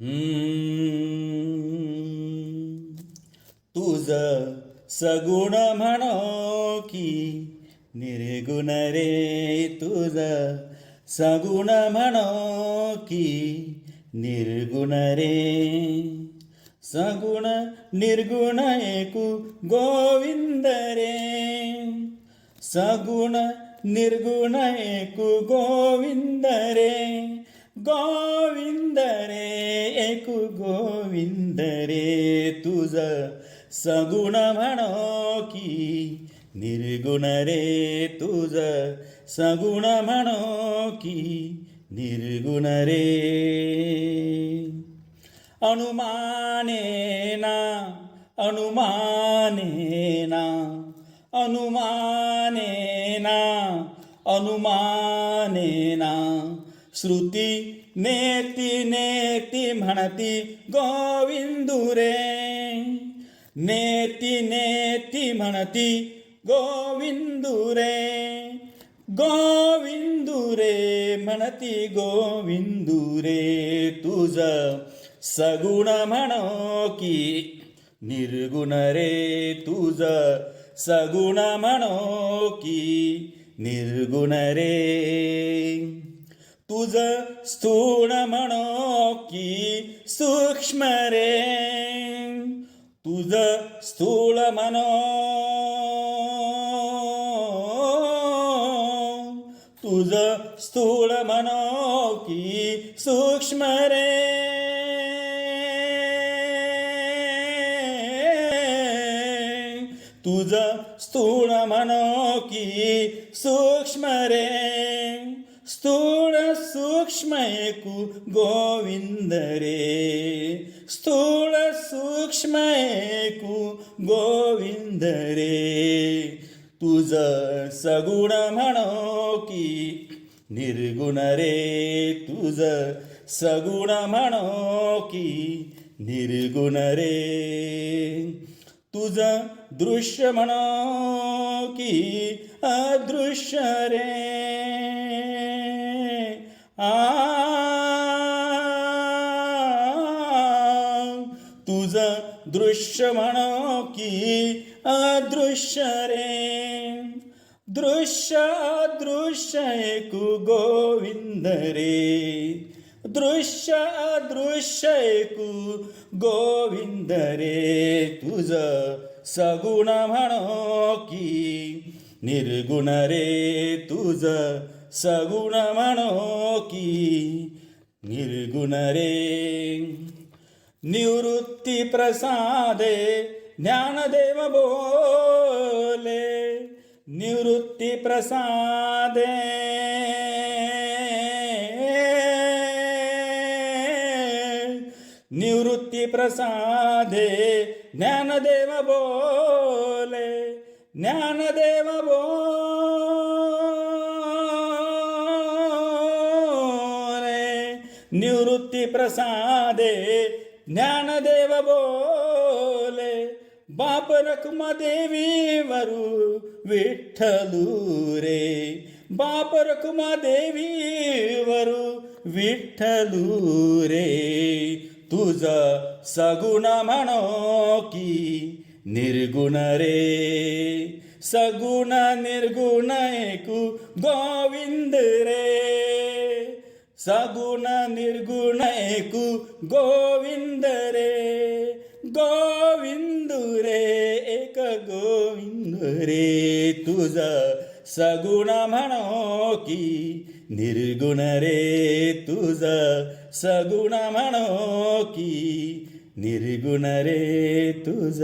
हम्म. तुझ सगुण म्हणो की निर्गुण रे तुझ सगुण म्हणो की निर्गुण रे सगुण निर्गुण एकू गोविंद रे सगुण निर्गुण एकू गोविंद रे गोविंद एकू गोविंद रे तुझ सगुण म्हणो की निर्गुण रे तुझ सगुण म्हणो की निर्गुण रे. अनुमानेना अनुमानेना अनुमानेना अनुमानेना श्रुती नेती नेती म्हणती गोविंदुरे नेती नेती म्हणती गोविंदुरे गोविंदुरे म्हणती गोविंदुरे तुझ सगुण म्हणो की निर्गुण रे तुझ सगुण म्हणो की निर्गुण रे. तुझ स्थूळ म्हणो की सूक्ष्म रे. तुझ स्थूळ म्हणो तुझ स्थूळ म्हणो की सूक्ष्म रे. तुझ स्थूळ म्हणो की सूक्ष्म रे. स्थूळ सूक्ष्म एकू गोविंद रे स्थूळ सूक्ष्म एकू गोविंद रे तुज सगुण म्हणो की निर्गुण रे तुझ सगुण म्हणो की निर्गुण रे तुझ दृश्य म्हणो की अदृश्य रे तुझ दृश्य म्हणो की अदृश्य रे. दृश्य अदृश्य ऐकू गोविंद रे. दृश्य अदृश्य ऐकू गोविंद रे. तुझ सगुण म्हणो की निर्गुण रे. तुझ सगुण म्हणो की निर्गुण रे निवृत्ती प्रसादे ज्ञानदेव बोले निवृत्ती प्रसादे निवृत्ती प्रसादे ज्ञानदेव बोले ज्ञानदेव प्रसादे ज्ञानदेव बोले बाप रखुमा देवी वरू विठ्ठलू रे बाप रखुमा देवी वरू विठ्ठलू रे तुझ सगुण म्हणो की निर्गुण रे सगुण निर्गुण ऐकू गोविंद रे. सगुण निर्गुण एकू गोविंद रे गोविंद रे एक गोविंद रे तुझ सगुण म्हणो की निर्गुण रे तुझ सगुण म्हणो की निर्गुण रे तुझ